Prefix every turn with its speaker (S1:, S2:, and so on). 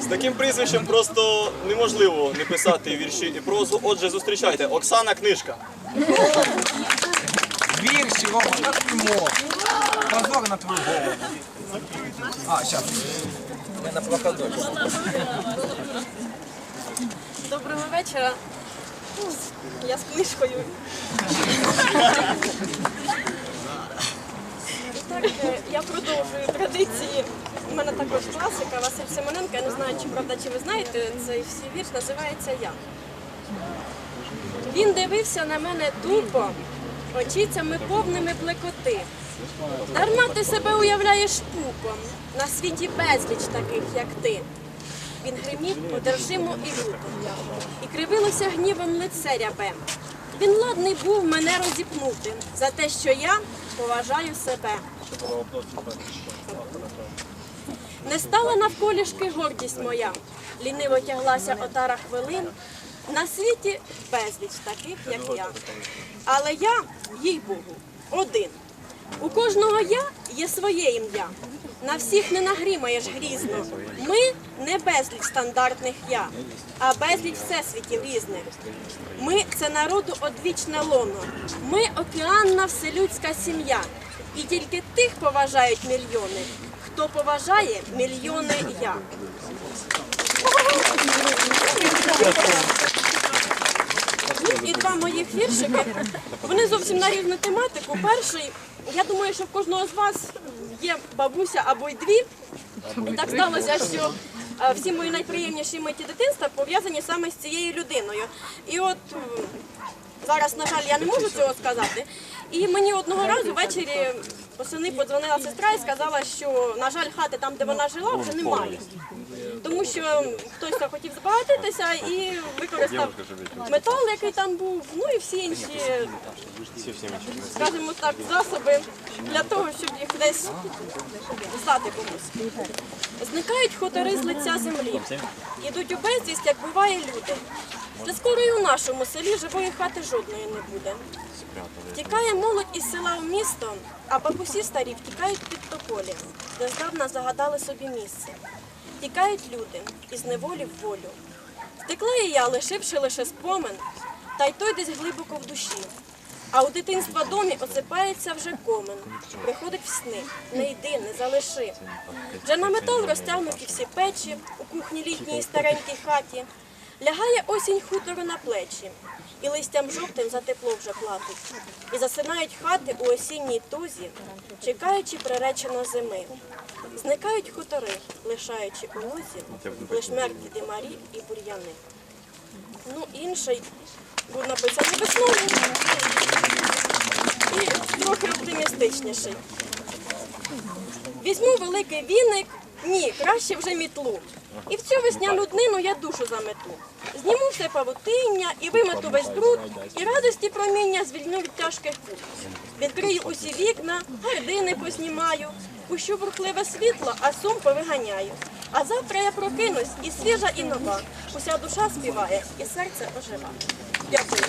S1: З таким прізвищем просто неможливо не писати вірші і прозу. Отже, зустрічайте, Оксана Книжка.
S2: Вірші, Рома, як ти мог? Позор на твою голову. А, зараз. Я на плакадолі.
S3: Доброго вечора. Я з книжкою. І так, е, я продовжую традиції. У мене також класика Василь Семененко. Я не знаю, чи правда, чи ви знаєте, цей всі вірш називається Я. Він дивився на мене тупо, очицями повними блекоти. Дарма ти себе уявляєш пупом, на світі безліч таких, як ти. Він гримів одержимо і люто, і кривилося гнівом лице рябе. Він ладний був мене розіпнути за те, що я поважаю себе. Не стала навколішки гордість моя, ліниво тяглася отара хвилин. На світі безліч таких, як я. Але я, їй Богу, один. У кожного я є своє ім'я. На всіх не нагрімаєш грізно. Ми не безліч стандартних я, а безліч всесвітів різних. Ми це народу одвічне лоно. Ми океанна вселюдська сім'я. І тільки тих поважають мільйони, хто поважає мільйони я. Ну і два моїх віршики. Вони зовсім на різну тематику. Перший, я думаю, що в кожного з вас є бабуся або й дві. І так сталося, що всі мої найприємніші миті дитинства пов'язані саме з цією людиною. І от зараз, на жаль, я не можу цього сказати. І мені одного разу ввечері восени подзвонила сестра і сказала, що, на жаль, хати там, де вона жила, вже немає. Тому що хтось захотів збагатитися і використав метал, який там був, ну і всі інші, скажімо так, засоби для того, щоб їх десь здати комусь. Зникають хутори з лиця землі, ідуть у безвість, як буває люди. Та скоро і у нашому селі живої хати жодної не буде. Втікає молодь із села у місто, а бабусі старі втікають під тополі, де здавна загадали собі місце. Тікають люди із неволі в волю. Втекла і я, лишивши лише спомин, та й той десь глибоко в душі. А у дитинства домі осипається вже комен. Приходить в сни, не йди, не залиши. Вже на метал розтягнуті всі печі у кухні літній старенькій хаті. Лягає осінь хутору на плечі, і листям жовтим за тепло вже платить. І засинають хати у осінній тузі, чекаючи приречено зими. Зникають хутори, лишаючи у лузі лиш мертві димарі і бур'яни. Ну, інший був написаний весною і трохи. Візьму великий віник, ні, краще вже мітлу. І в цю весняну днину я душу замету. Зніму все павутиння і вимету весь бруд, і радості проміння звільню від тяжких пут. Відкрию усі вікна, гардини познімаю, пущу бурхливе світло, а сум повиганяю. А завтра я прокинусь і свіжа, і нова. Уся душа співає, і серце ожива. Дякую.